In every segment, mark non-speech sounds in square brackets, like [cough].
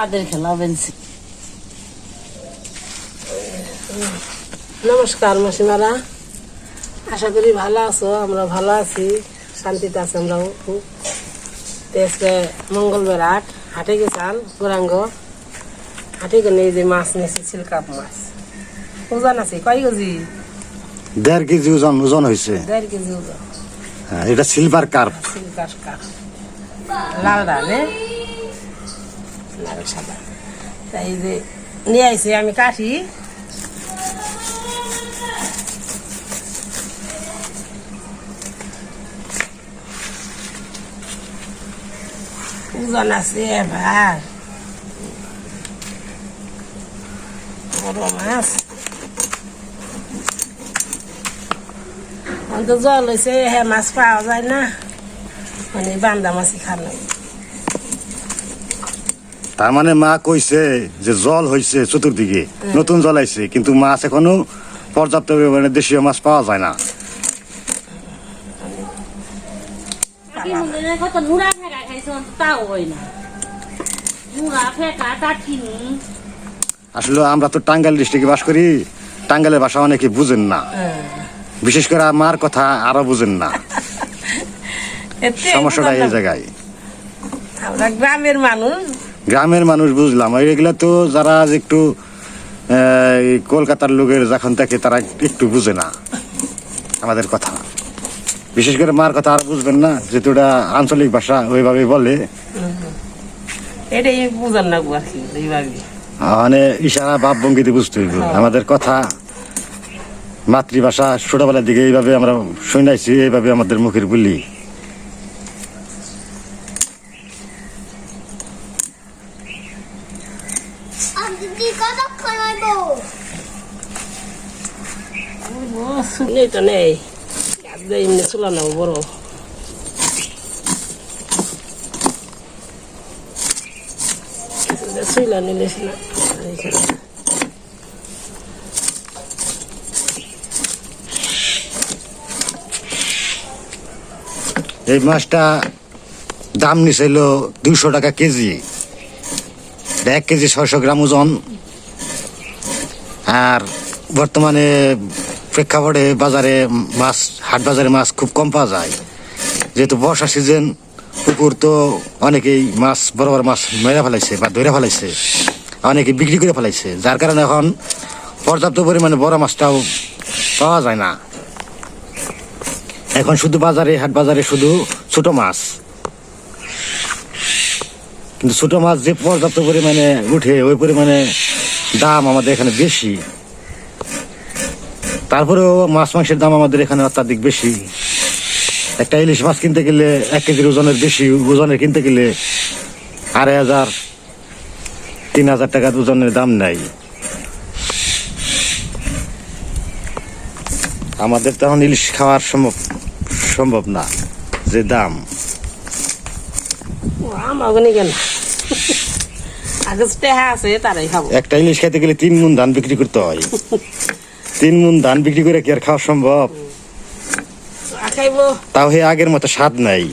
পাদের খেলা বেনছি নমস্কার মাসিমারা। আশা করি ভালো আছো আমরা ভালো আছি শান্তিতে আছি আমরাও খুব। আজকে মঙ্গলবার হাট হাটে গেছাল গৌরাঙ্গ? হাটে গেলে এই যে মাছ নিয়েছি সিলকাপ মাছ। ওজন আছে কয় কেজি? দেড় কেজি ওজন ওজন হয়েছে দেড় কেজি ওজন। হ্যাঁ, এটা সিলভার কার্প সিলকাপ কাপ লাল ডালে লাল সাদা। তাই যে, নিয়ে আইছি, আমি কাটি ওজন আছে এবার বড় মাছ। অন্ত জল হয়েছে হ্যাঁ মাছ পাওয়া যায় না। মানে বান্দা মাছই খালো তার মানে মা কইছে যে জল হয়েছে চতুর্দিকে নতুন জল আইছে কিন্তু মাছ এখনও পর্যাপ্ত পরিমাণে দেশীয় মাছ পাওয়া যায় না। হয় আসলে আমরা তো টাঙ্গাইল ডিস্ট্রিক্টে বাস করি টাঙ্গাইলের ভাষা অনেকে বুঝেন না। বিশেষ করে মার কথা আরও বুঝেন না। [laughs] সমস্যাটা এই জায়গায়। আমরা গ্রামের মানুষ গ্রামের মানুষ বুঝলাম। আর এগুলা তো যারা একটু কলকাতার লোকের যখন থাকে তারা একটু বুঝে না আমাদের কথা। বিশেষ করে মার কথা আর বুঝবেন না যেহেতু এটা আঞ্চলিক ভাষা ওইভাবে বলে। এটাই বুঝান না আর কি মানে ইশারা ভাব ভঙ্গিতে বুঝতে হইব। আমাদের কথা মাতৃভাষা ছোটবেলার দিকে এইভাবে আমরা শুনাইছি এইভাবে আমাদের মুখের বলি দিদি কতক্ষণ হইব ও শুনেই তো নেই গাছ দিয়ে এমনি চুলা নেব বড় শুইলা নিলে না এইখানে। এই মাছটা দাম নিছিল দুইশো টাকা কেজি। এক কেজি ছয়শো গ্রাম ওজন। আর বর্তমানে প্রেক্ষাপটে বাজারে মাছ, হাট বাজারে মাছ খুব কম পাওয়া যায়। যেহেতু বর্ষা সিজন, পুকুর তো অনেকেই মাছ, বড় বড় মাছ মেরে ফেলাইছে বা ধরে ফেলাইছে, অনেকে বিক্রি করে ফেলাইছে। যার কারণে এখন পর্যাপ্ত পরিমাণে বড় মাছটাও পাওয়া যায় না। এখন শুধু বাজারে, হাট বাজারে শুধু ছোট মাছ। কিন্তু ছোট মাছ যে পর্যাপ্ত পরিমাণে উঠে, ওই পরিমাণে দাম আমাদের এখানে বেশি। তারপরেও মাছ মাংসের দাম আমাদের এখানে অত্যাধিক বেশি। একটা ইলিশ মাছ কিনতে গেলে এক কেজির ওজনের বেশি ওজনের কিনতে গেলে আড়াই হাজার তিন হাজার টাকার ওজনের দাম নাই। আমাদের তখন ইলিশ খাওয়ার সম্ভব সম্ভব না যে দাম। খাব। একটা ইলিশ খাইতে গেলে তিন মন ধান বিক্রি করতে হয়। [laughs] তিন মন ধান বিক্রি করে কি আর খাওয়া সম্ভব? তাও হে আগের মতো স্বাদ নাই।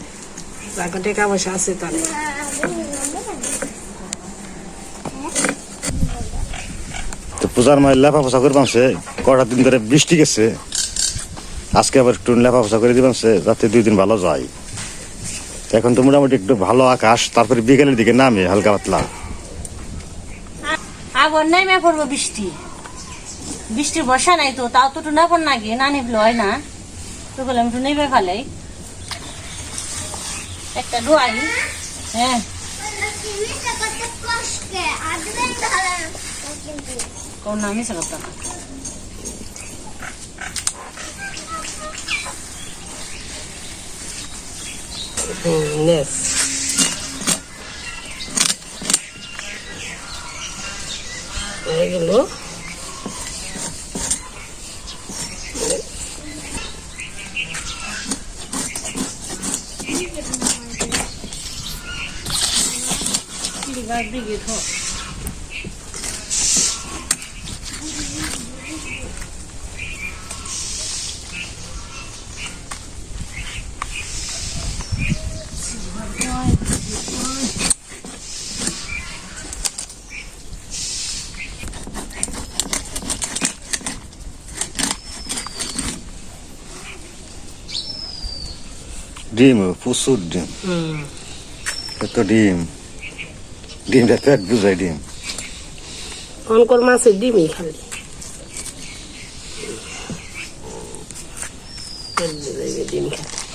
তো পূজার মায়ের লেফা পোছা করে পামছে কটা দিন ধরে বৃষ্টি গেছে। আজকে আবার একটু লেফা পোছা করে দিবামছে যাতে দুই দিন ভালো যায়। এখন তো মোটামুটি একটু ভালো আকাশ। তারপরে বিকেলের দিকে নামে হালকা পাতলা। আবার নেমে পড়ব বৃষ্টি। বৃষ্টির বর্ষা নাই তো, তাও তো একটু না পড় না নেবলে হয় না। তো বললাম, একটু নেবে ফেলাই একটা ডোয়াই হ্যাঁ. কোন নামই দিবার দিকে তো ডিম প্রচুর ডিম হুম এত ডিম ডিমটা পেট বুঝাই ডিম। অনকর মাছের ডিমই খালি। ডিম খালি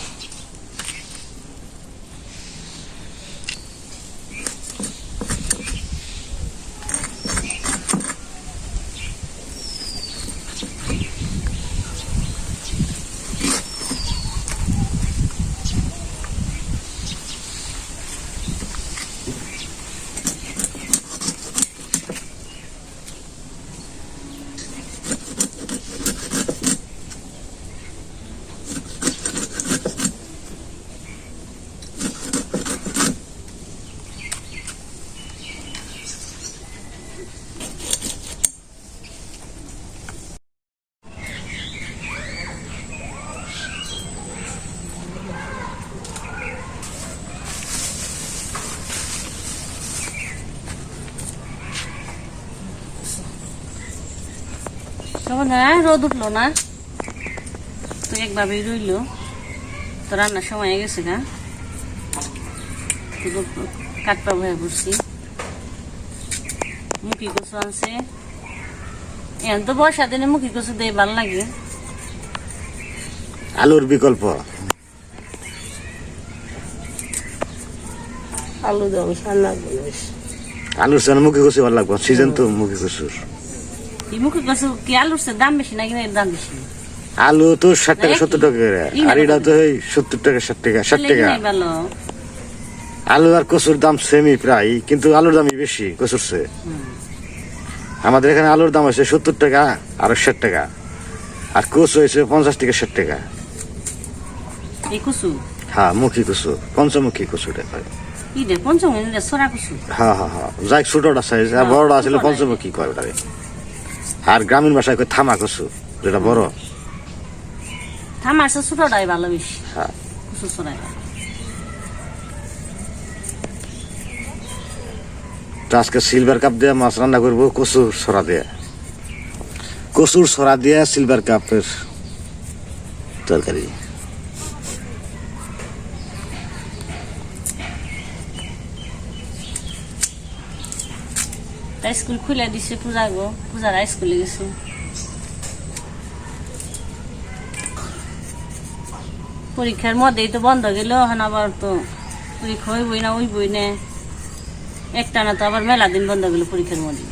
না রোদ উঠল না। তো একভাবেই রইল। তো রান্নার সময় হয়ে গেছে গা। কাটপা ভয়ে পড়ছি। মুখি কচু আনছে। এখন তো বর্ষা দিনে মুখি কচু দিয়ে ভালো লাগে। আলুর বিকল্প। আলু দম সান্না জিনিস আলুর সাথে মুখে কষে ভালো লাগবে। সিজন তো মুখে কষুর এই মুখি কি আলুর চেয়ে দাম বেশি নাকি দাম বেশি? আলু তো ষাট টাকা সত্তর টাকা করে। আর এটা তো সত্তর টাকা ষাট টাকা ষাট টাকা। আলু আর কচুর দাম সেমই প্রায় কিন্তু আলুর দামই বেশি কচুর চেয়ে আমাদের এখানে আলুর দাম হয়েছে সত্তর টাকা আর ষাট টাকা। আর কচু হয়েছে পঞ্চাশ টাকা ষাট টাকা। হ্যাঁ মুখী কচু পঞ্চমুখী কচুটা কচু? হ্যাঁ হ্যাঁ হ্যাঁ। যাই ছোটটা সাইজ আর বড়টা আসলে। পঞ্চমুখী কয় ওটাকে আর গ্রামীণ ভাষায় কই থামা কসু? যেটা বড়। থামা সে ছোটটাই ভালো বেশি। হ্যাঁ। কসু সরাই আজকে সিলভার কাপ দিয়ে মাছ রান্না করব কচুর সরা দিয়ে। কচুর সরা দিয়ে সিলভার কাপের তরকারি। স্কুল খুলে দিছে, পূজা গো, পূজার স্কুলে গেছে। পরীক্ষার মধ্যেই তো বন্ধ গেল, এখন আবার তো পরীক্ষা হইবই না হইবই না। একটা না তো আবার মেলা দিন বন্ধ গেল পরীক্ষার মধ্যে।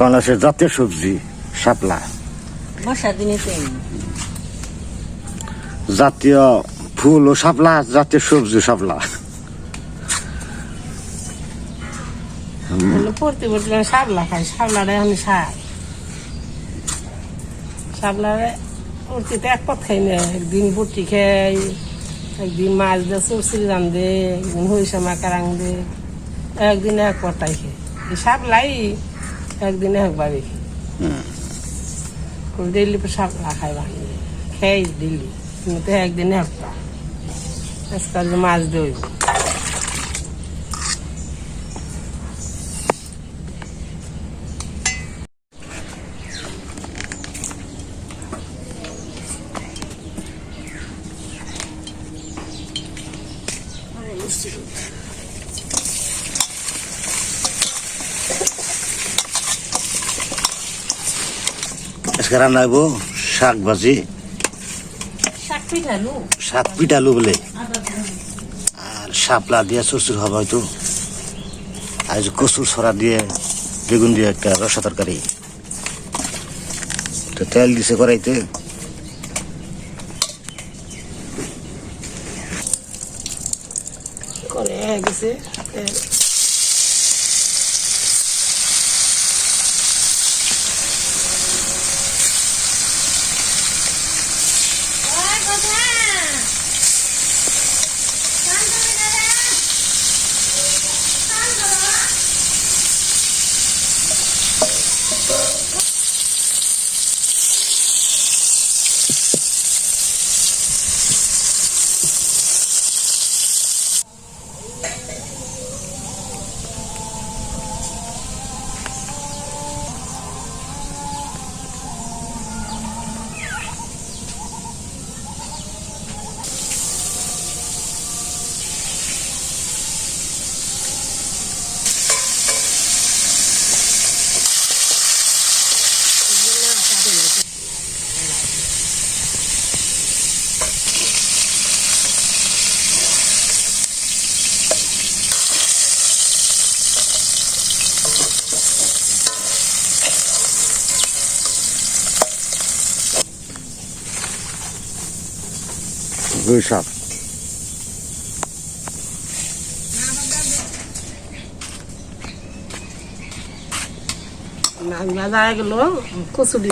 বাংলাদেশের জাতীয় সবজি। শাপলা জাতীয় ফুল ও শাপলা জাতীয় সবজি শাপলা পড়তে পড়তে শাপলা খাই শাপলারে আমি শাক শাপলারে পড়তে তো এক পথ খাই না একদিন বুটি খাই একদিন মাছ দিয়ে চরচুরি রান দে একদিন হইসা মাকা রাং দে একদিন এক পটাই খাই শাপলাই একদিন একবারই খাই করে ডেলি শাক না খাই বাকি খেয়ে ডেলি মতো একদিনে একটা আজকাল মাছ দই Thank you. আজকে রান্না হইব শাক ভাজি। শাক পিঠা লু বলে। আর শাপলা দিয়ে চুরচুর হবে হয়তো। আর যে কচুর ছড়া দিয়ে বেগুন দিয়ে একটা রসা তরকারি তো তেল দিছে কড়াইতে করে গেছে তেল। ওই কথা শান্ত দাদা শান্ত দুই ভাজা হয়ে গেল কচুরি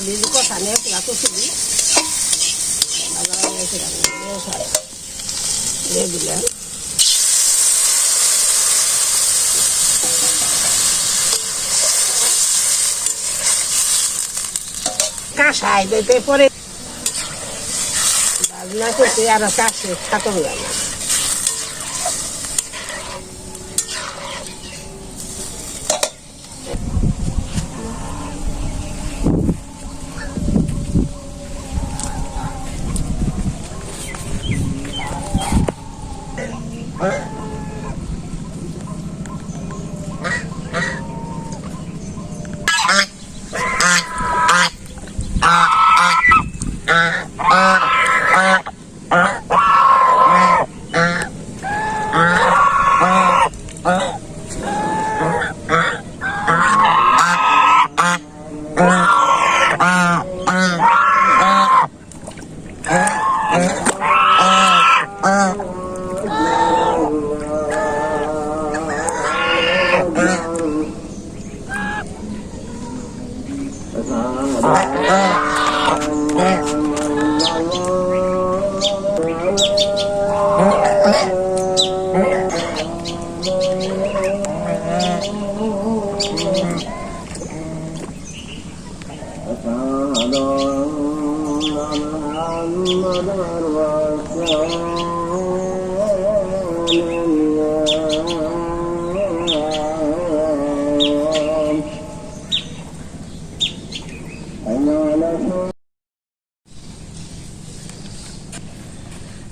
কথা নেই পুরা গেছে দিয়ে দিলাম কাঁসাই দিতে পরে ভাজনা করতে আর কাশে Uh,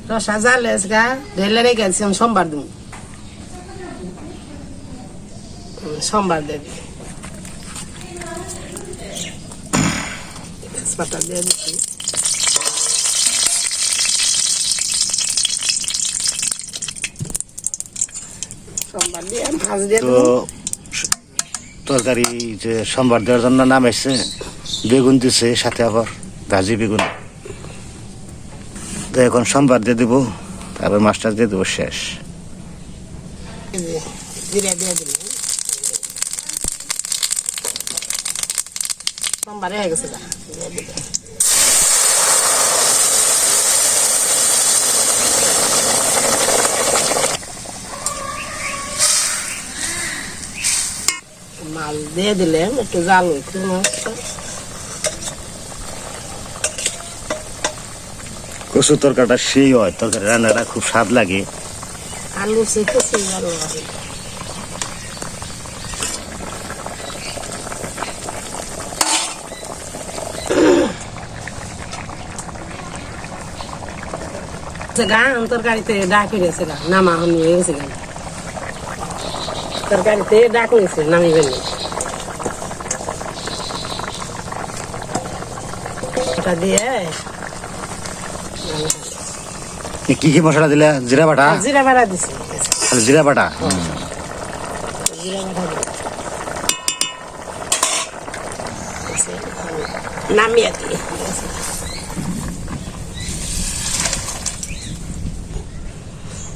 গেল রসা জালে গা ঢেলে রেখে গেছি আমি সোমবার দিন। সোমবার দেবি তেজপাতা দিয়ে দিচ্ছি সোমবার দিয়ে মাছ দিয়ে তরকারি যে সোমবার দেওয়ার জন্য নাম এসছে বেগুন দিছে সাথে আবার ভাজি বেগুন। তো এখন সোমবার দিয়ে দেবো, তারপর মাস্টার দিয়ে দেবো শেষ। মাল দিয়ে দিলে একটু জাল একটু কচু তরকারিটা সেই হয়, তরকারি রান্নাটা খুব স্বাদ লাগে। আলু লাগে গান তরকারিতে ডাক হয়েছে নামা হন হয়ে গেছে গান তরকারিতে ডাক হয়েছে নামি এটা দিয়ে কি কি মশলা দিলে? জিরা বাটা? জিরা বাড়া দিছে। জিরা বাটা। জিরা বাটা নামিয়ে দিয়ে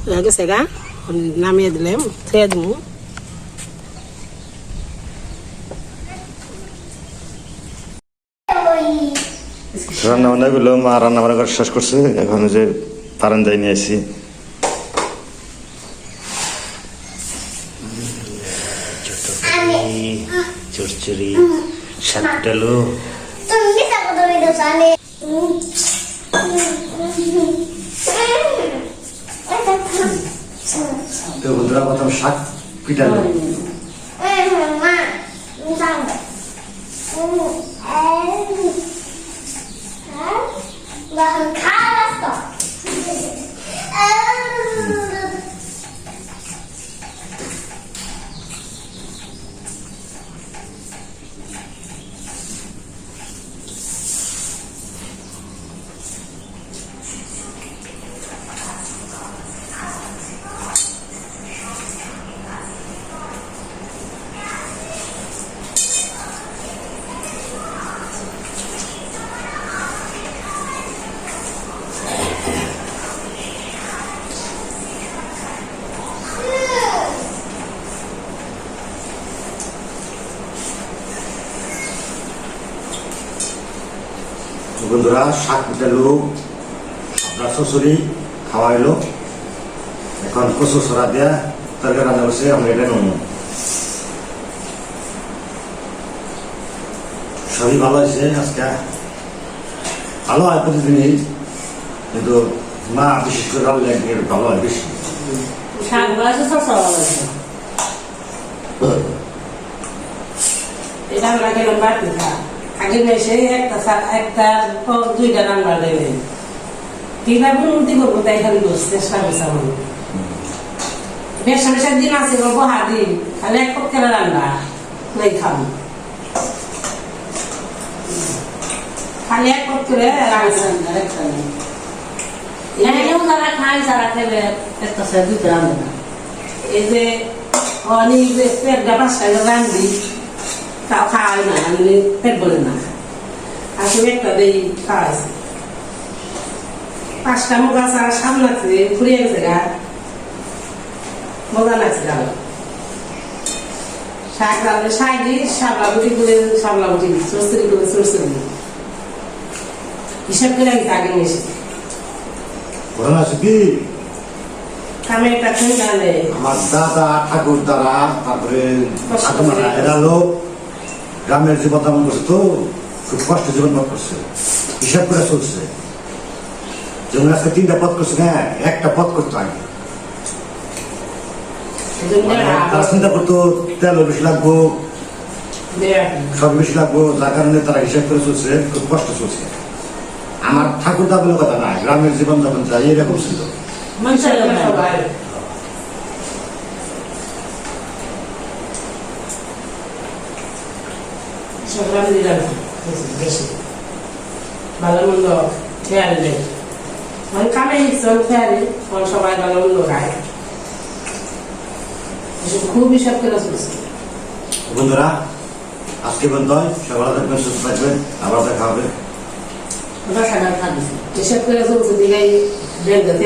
হয়ে গেছে গা? নামিয়ে দিলাম খেয়ে দিব রান্না বান্না গুলো মা রান্না বান্না শেষ করছে। এখন যে Harapannya sih. Curi, curi, santai loh. Tuh bisa kita বন্ধুরা প্রথম শাক পিটালো মা জানবে খাওয়া বন্ধুরা শাক পিটালো আপনার শ্বশুরি খাওয়াইলো। এখন কচু সরা দিয়া তরকারি রান্না করছে আমরা এটা নেব সবই ভালো হয়েছে আজকে ভালো হয় প্রতিদিনই কিন্তু মা বিশেষ করে রান্না একটু ভালো হয় বেশি শাক এটা আমরা গেলাম বাড়তে আগে এসে একটা একটা দুইটা নাম্বার দেবে। কীভাবে উন্নতি করব তাই খালি দোষ, চেষ্টা করছে আমার বেশা দিন আছে গো বহা দিন খালি এক পক্ষে রান্না, নাই খাব খালি এক পক্ষে রান্না যারা খায়, যারা খেলে, একটা দুইটা রান্ধে না এই যে অনেক যে পেটটা পাঁচটা রান্ধি তাও খাওয়াই না আমি পেট বলে না। আসলে একটা দেই খাওয়াইছে। পাঁচটা মুখা সারা সামলাচ্ছে ফুরিয়ে গেছে গা। মজা লাগছে গা শাক রাঁধলে শাক দিই সাবলা বুটি করে সাবলা বুটি সরসরি করে সরসরি হিসাব করে আমি আগে নিয়ে এসেছি। আছে আমি একটা আমার দাদা ঠাকুর দাদা তারপরে ঠাকুমারা এরা লোক। গ্রামের জীবন যাপন করছে তো খুব কষ্ট জীবন করছে হিসাব করে চলছে। যেমন আজকে তিনটা পথ করছে হ্যাঁ একটা পথ করতো আগে। মানে তারা চিন্তা করতো তেলও বেশি লাগবো সব বেশি লাগবো যার কারণে তারা হিসাব করে চলছে খুব কষ্ট চলছে। আমার ঠাকুর দা বলে কথা না গ্রামের জীবন যাপন যাই এরকম ছিল। সংগ্রাম দিলাম বেশি। ভালো মন্দ খেয়াল নেই। মানে কামে হিসেবে খেয়ালি তখন সবাই ভালো মন্দ এসব হিসাব করে চলছে। বন্ধুরা আজকে বন্ধ সকালে থাকবেন সুস্থ থাকবেন আবার দেখা হবে। ওটা সাদা খাবি হিসাব করে চলছে দিকে বেল দিতে